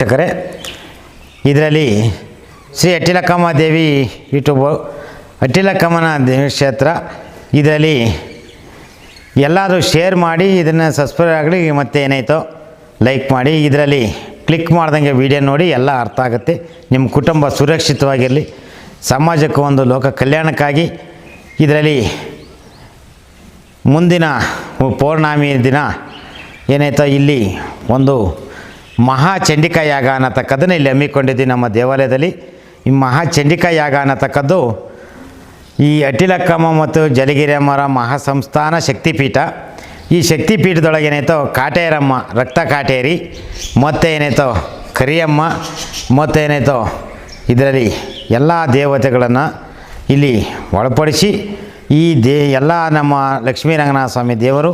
ವೀಕ್ಷಕರೇ, ಇದರಲ್ಲಿ ಶ್ರೀ ಅಟ್ಟಿಲಕ್ಕಮ್ಮ ದೇವಿ ಯೂಟ್ಯೂಬ್ ಅಟ್ಟಿಲಕ್ಕಮ್ಮನ ದೇವಿ ಕ್ಷೇತ್ರ. ಇದರಲ್ಲಿ ಎಲ್ಲರೂ ಶೇರ್ ಮಾಡಿ, ಇದನ್ನು ಸಬ್ಸ್ಕ್ರೈಬ್ ಆಗಲಿ, ಮತ್ತು ಏನಾಯ್ತೋ ಲೈಕ್ ಮಾಡಿ, ಇದರಲ್ಲಿ ಕ್ಲಿಕ್ ಮಾಡ್ದಂಗೆ ವಿಡಿಯೋ ನೋಡಿ, ಎಲ್ಲ ಅರ್ಥ ಆಗುತ್ತೆ. ನಿಮ್ಮ ಕುಟುಂಬ ಸುರಕ್ಷಿತವಾಗಿರಲಿ, ಸಮಾಜಕ್ಕೂ ಒಂದು ಲೋಕ ಕಲ್ಯಾಣಕ್ಕಾಗಿ. ಇದರಲ್ಲಿ ಮುಂದಿನ ಪೌರ್ಣಮಿ ದಿನ ಏನಾಯ್ತೋ, ಇಲ್ಲಿ ಒಂದು ಮಹಾ ಚಂಡಿಕಾ ಯಾಗ ಅನ್ನತಕ್ಕದ್ದನ್ನು ಇಲ್ಲಿ ಹಮ್ಮಿಕೊಂಡಿದ್ದೀವಿ ನಮ್ಮ ದೇವಾಲಯದಲ್ಲಿ. ಈ ಮಹಾ ಚಂಡಿಕಾ ಯಾಗ ಅನ್ನತಕ್ಕದ್ದು ಈ ಅಟಿಲಕ್ಕಮ್ಮ ಮತ್ತು ಜಲಗಿರಿಯಮ್ಮರ ಮಹಾಸಂಸ್ಥಾನ ಶಕ್ತಿಪೀಠ. ಈ ಶಕ್ತಿಪೀಠದೊಳಗೆ ಏನಾಯ್ತೋ ಕಾಟೇರಮ್ಮ, ರಕ್ತ ಕಾಟೇರಿ, ಮತ್ತು ಏನಾಯ್ತೋ ಕರಿಯಮ್ಮ, ಮತ್ತು ಏನಾಯ್ತೋ ಇದರಲ್ಲಿ ಎಲ್ಲ ದೇವತೆಗಳನ್ನು ಇಲ್ಲಿ ಒಳಪಡಿಸಿ ಈ ದೇ ಎಲ್ಲ ನಮ್ಮ ಲಕ್ಷ್ಮೀರಂಗನಾಥ ಸ್ವಾಮಿ ದೇವರು,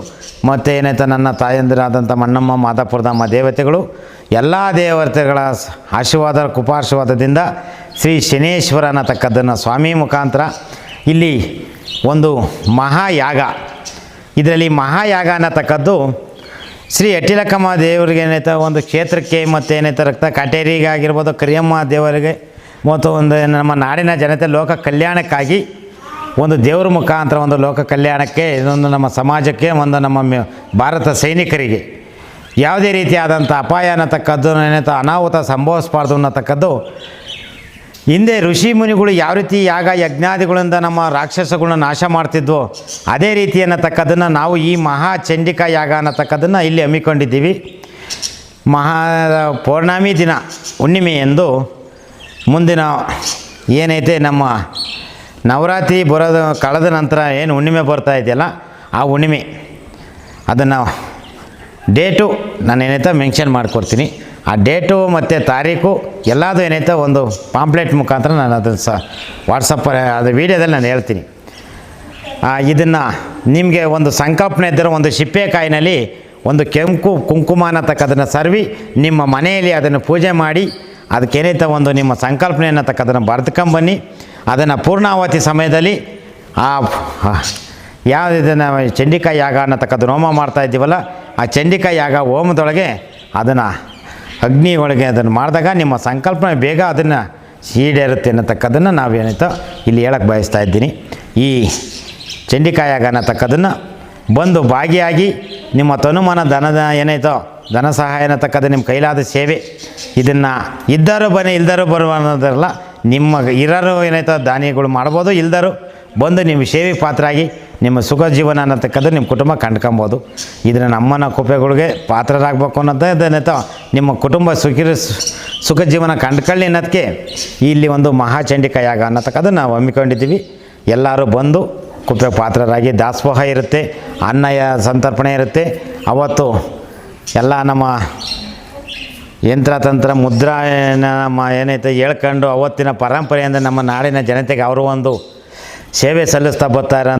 ಮತ್ತು ಏನಾಯ್ತು ನನ್ನ ತಾಯಂದಿರಾದಂಥ ಮಣ್ಣಮ್ಮ ಮಾದಾಪುರದಮ್ಮ ದೇವತೆಗಳು, ಎಲ್ಲ ದೇವತೆಗಳ ಆಶೀರ್ವಾದ, ಕೃಪಾಶೀರ್ವಾದದಿಂದ ಶ್ರೀ ಶನೇಶ್ವರ ಅನ್ನತಕ್ಕದ್ದನ್ನು ಸ್ವಾಮಿ ಮುಖಾಂತರ ಇಲ್ಲಿ ಒಂದು ಮಹಾಯಾಗ, ಇದರಲ್ಲಿ ಮಹಾಯಾಗ ಅನ್ನತಕ್ಕದ್ದು ಶ್ರೀ ಅಟ್ಟಿಲಕ್ಕಮ್ಮ ದೇವರಿಗೆ ಏನೈತೆ ಒಂದು ಕ್ಷೇತ್ರಕ್ಕೆ, ಮತ್ತು ಏನೈತೆ ರಕ್ತ ಕಾಟೇರಿಗೆ ಆಗಿರ್ಬೋದು, ಕರಿಯಮ್ಮ ದೇವರಿಗೆ ಮತ್ತು ಒಂದು ನಮ್ಮ ನಾಡಿನ ಜನತೆ ಲೋಕ ಕಲ್ಯಾಣಕ್ಕಾಗಿ ಒಂದು ದೇವರ ಮುಖಾಂತರ ಒಂದು ಲೋಕ ಕಲ್ಯಾಣಕ್ಕೆ ಇದೊಂದು ನಮ್ಮ ಸಮಾಜಕ್ಕೆ, ಒಂದು ನಮ್ಮ ಭಾರತ ಸೈನಿಕರಿಗೆ. ಯಾವುದೇ ರೀತಿಯಾದಂಥ ಅಪಾಯ ಅನ್ನತಕ್ಕದ್ದು ಏನಂತ ಅನಾಹುತ ಸಂಭವಿಸಬಾರ್ದು ಅನ್ನತಕ್ಕದ್ದು, ಹಿಂದೆ ಋಷಿ ಮುನಿಗಳು ಯಾವ ರೀತಿ ಯಾಗ ಯಜ್ಞಾದಿಗಳಿಂದ ನಮ್ಮ ರಾಕ್ಷಸಗಳನ್ನ ನಾಶ ಮಾಡ್ತಿದ್ವೋ, ಅದೇ ರೀತಿ ಅನ್ನತಕ್ಕದನ್ನು ನಾವು ಈ ಮಹಾ ಚಂಡಿಕಾ ಯಾಗ ಅನ್ನತಕ್ಕದನ್ನು ಇಲ್ಲಿ ಹಮ್ಮಿಕೊಂಡಿದ್ದೀವಿ. ಮಹಾ, ಪೌರ್ಣಮಿ ದಿನ, ಹುಣ್ಣಿಮೆ ಎಂದು ಮುಂದಿನ ಏನೈತೆ ನಮ್ಮ ನವರಾತ್ರಿ ಬರೋದು ಕಳೆದ ನಂತರ ಏನು ಹುಣ್ಣಿಮೆ ಬರ್ತಾ ಇದೆಯಲ್ಲ, ಆ ಹುಣ್ಣಿಮೆ, ಅದನ್ನು ಡೇಟು ನಾನು ಏನೈತೆ ಮೆನ್ಷನ್ ಮಾಡಿಕೊಡ್ತೀನಿ. ಆ ಡೇಟು ಮತ್ತು ತಾರೀಕು ಎಲ್ಲದೂ ಏನೈತೆ ಒಂದು ಪಾಂಪ್ಲೆಟ್ ಮುಖಾಂತರ ನಾನು ಅದನ್ನು ಸಹ ವಾಟ್ಸಪ್ ಅದು ವೀಡಿಯೋದಲ್ಲಿ ನಾನು ಹೇಳ್ತೀನಿ. ಇದನ್ನು ನಿಮಗೆ ಒಂದು ಸಂಕಲ್ಪನೆ ಇದ್ದರೆ ಒಂದು ಸಿಪ್ಪೆಕಾಯಿನಲ್ಲಿ ಒಂದು ಕೆಂಪು ಕುಂಕುಮ ಅನ್ನತಕ್ಕದನ್ನು ಸರ್ವಿ, ನಿಮ್ಮ ಮನೆಯಲ್ಲಿ ಅದನ್ನು ಪೂಜೆ ಮಾಡಿ, ಅದಕ್ಕೆ ಅದಕ್ಕೇನೈತೆ ಒಂದು ನಿಮ್ಮ ಸಂಕಲ್ಪನೆ ಅನ್ನತಕ್ಕದನ್ನು ಬರೆದುಕೊಂಬನ್ನಿ ಅದನ್ನು ಪೂರ್ಣಾವತಿ ಸಮಯದಲ್ಲಿ ಆ ಯಾವ ಇದನ್ನು ಚಂಡಿಕಾ ಯಾಗ ಅನ್ನತಕ್ಕದ್ದು ಹೋಮ ಮಾಡ್ತಾ ಇದ್ದೀವಲ್ಲ, ಆ ಚಂಡಿಕಾ ಯಾಗ ಹೋಮದೊಳಗೆ ಅದನ್ನು ಅಗ್ನಿ ಒಳಗೆ ಅದನ್ನು ಮಾಡಿದಾಗ ನಿಮ್ಮ ಸಂಕಲ್ಪನೆ ಬೇಗ ಅದನ್ನು ಈಡೇರುತ್ತೆ ಅನ್ನತಕ್ಕದನ್ನು ನಾವೇನಿತ್ತೋ ಇಲ್ಲಿ ಹೇಳಕ್ಕೆ ಬಯಸ್ತಾ ಇದ್ದೀನಿ. ಈ ಚಂಡಿಕಾಯಾಗ ಅನ್ನತಕ್ಕದನ್ನು ಬಂದು ಭಾಗಿಯಾಗಿ ನಿಮ್ಮ ತನುಮಾನ ಧನದ ಏನೈತೋ ಧನ ಸಹಾಯ ಅನ್ನತಕ್ಕದ್ದು ನಿಮ್ಮ ಕೈಲಾದ ಸೇವೆ ಇದನ್ನು ಇದ್ದರೂ ಬನ್ನಿ, ಇಲ್ದರೂ ಬರುವ ಅನ್ನೋದಲ್ಲ ನಿಮ್ಮ ಇರೋರು ಏನಾಯ್ತೋ ದಾನಿಗಳು ಮಾಡ್ಬೋದು, ಇಲ್ದರು ಬಂದು ನಿಮ್ಮ ಸೇವೆ ಪಾತ್ರರಾಗಿ ನಿಮ್ಮ ಸುಖ ಜೀವನ ಅನ್ನತಕ್ಕದ್ದು ನಿಮ್ಮ ಕುಟುಂಬ ಕಂಡ್ಕೊಬೋದು. ಇದನ್ನು ನಮ್ಮನ ಕುಪೆಗಳಿಗೆ ಪಾತ್ರರಾಗಬೇಕು ಅನ್ನೋದೇ ಅದೇನೈತೋ ನಿಮ್ಮ ಕುಟುಂಬ ಸುಖಿ ಸುಖ ಜೀವನ ಕಂಡ್ಕೊಳ್ಳಿ ಅನ್ನೋದಕ್ಕೆ ಇಲ್ಲಿ ಒಂದು ಮಹಾಚಂಡಿಕ ಯಾಗ ಅನ್ನತಕ್ಕದ್ದು ನಾವು ಹಮ್ಮಿಕೊಂಡಿದ್ದೀವಿ. ಎಲ್ಲರೂ ಬಂದು ಕುಪೆ ಪಾತ್ರರಾಗಿ ದಾಸೋಹ ಇರುತ್ತೆ ಅನ್ನಯ ಸಂತರ್ಪಣೆ ಇರುತ್ತೆ. ಅವತ್ತು ಎಲ್ಲ ನಮ್ಮ ಯಂತ್ರತಂತ್ರ ಮುದ್ರಾಯಣ ಏನೈತೆ ಹೇಳ್ಕೊಂಡು ಅವತ್ತಿನ ಪರಂಪರೆಯಿಂದ ನಮ್ಮ ನಾಡಿನ ಜನತೆಗೆ ಅವರು ಒಂದು ಸೇವೆ ಸಲ್ಲಿಸ್ತಾ ಬರ್ತಾರೆ